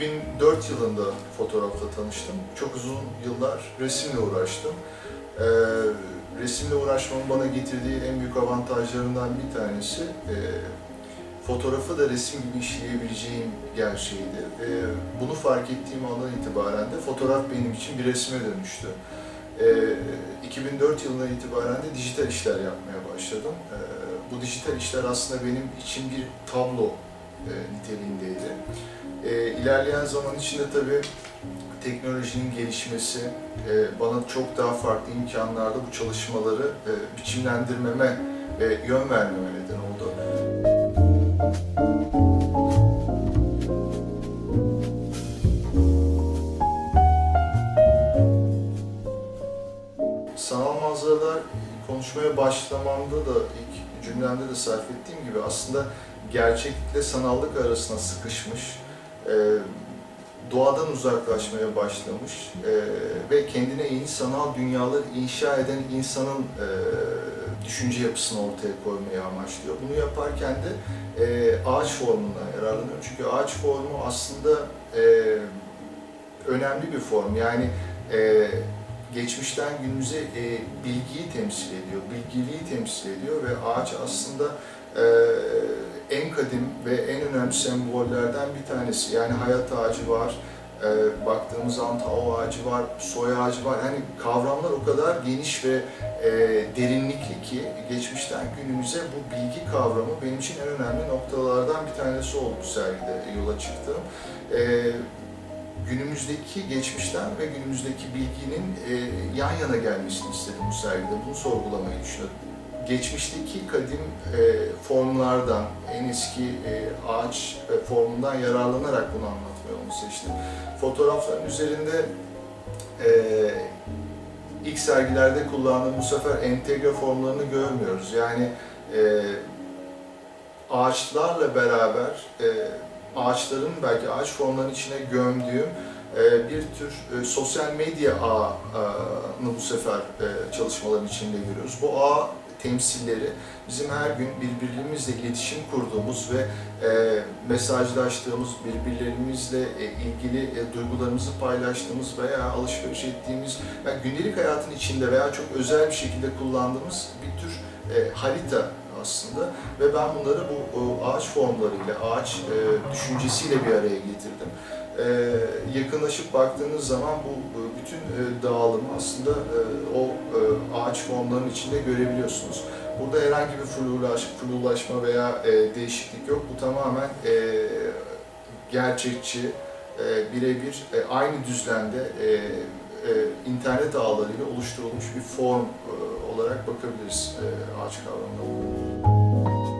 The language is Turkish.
2004 yılında fotoğrafla tanıştım. Çok uzun yıllar resimle uğraştım. Ee, resimle uğraşmanın bana getirdiği en büyük avantajlarından bir tanesi e, fotoğrafı da resim gibi işleyebileceğim gerçeğiydi. Ve bunu fark ettiğim andan itibaren de fotoğraf benim için bir resme dönüştü. Ee, 2004 yılından itibaren de dijital işler yapmaya başladım. Ee, bu dijital işler aslında benim için bir tablo e, niteliğindeydi. E, ilerleyen zaman içinde tabii teknolojinin gelişmesi e, bana çok daha farklı imkanlarda bu çalışmaları e, biçimlendirmeme ve yön vermeme neden oldu. Sanal manzaralar konuşmaya başlamamda da ilk cümlemde de sarf ettiğim gibi aslında gerçeklikle sanallık arasına sıkışmış, e, doğadan uzaklaşmaya başlamış e, ve kendine yeni sanal dünyalar inşa eden insanın e, düşünce yapısını ortaya koymayı amaçlıyor. Bunu yaparken de e, ağaç formundan yararlanıyor. Çünkü ağaç formu aslında e, önemli bir form. Yani e, geçmişten günümüze e, bilgiyi temsil ediyor, bilgiliği temsil ediyor ve ağaç aslında en kadim ve en önemli sembollerden bir tanesi. Yani hayat ağacı var, e, baktığımız zaman tao ağacı var, soy ağacı var. Yani kavramlar o kadar geniş ve e, derinlikli ki geçmişten günümüze bu bilgi kavramı benim için en önemli noktalardan bir tanesi oldu sergide yola çıktığım. E, günümüzdeki geçmişten ve günümüzdeki bilginin e, yan yana gelmesini istedim bu sergide. Bunu sorgulamayı düşünüyorum. Geçmişteki kadim e, formlardan, en eski e, ağaç e, formundan yararlanarak bunu anlatmaya onu seçtim. Fotoğrafların üzerinde e, ilk sergilerde kullandığım bu sefer entegre formlarını görmüyoruz. Yani e, ağaçlarla beraber e, ağaçların belki ağaç formlarının içine gömdüğüm e, bir tür e, sosyal medya ağını bu sefer e, çalışmaların içinde görüyoruz. Bu ağ temsilleri bizim her gün birbirlerimizle iletişim kurduğumuz ve e, mesajlaştığımız, birbirlerimizle e, ilgili e, duygularımızı paylaştığımız veya alışveriş ettiğimiz, yani gündelik hayatın içinde veya çok özel bir şekilde kullandığımız bir tür e, harita aslında ve ben bunları bu ağaç formlarıyla, ağaç e, düşüncesiyle bir araya getirdim. E, yakınlaşıp baktığınız zaman bu bütün e, dağılımı aslında e, o e, ağaç formlarının içinde görebiliyorsunuz. Burada herhangi bir flulaş, flulaşma veya değişiklik yok. Bu tamamen gerçekçi, birebir aynı düzlemde internet ağlarıyla oluşturulmuş bir form olarak bakabiliriz ağaç kavramına.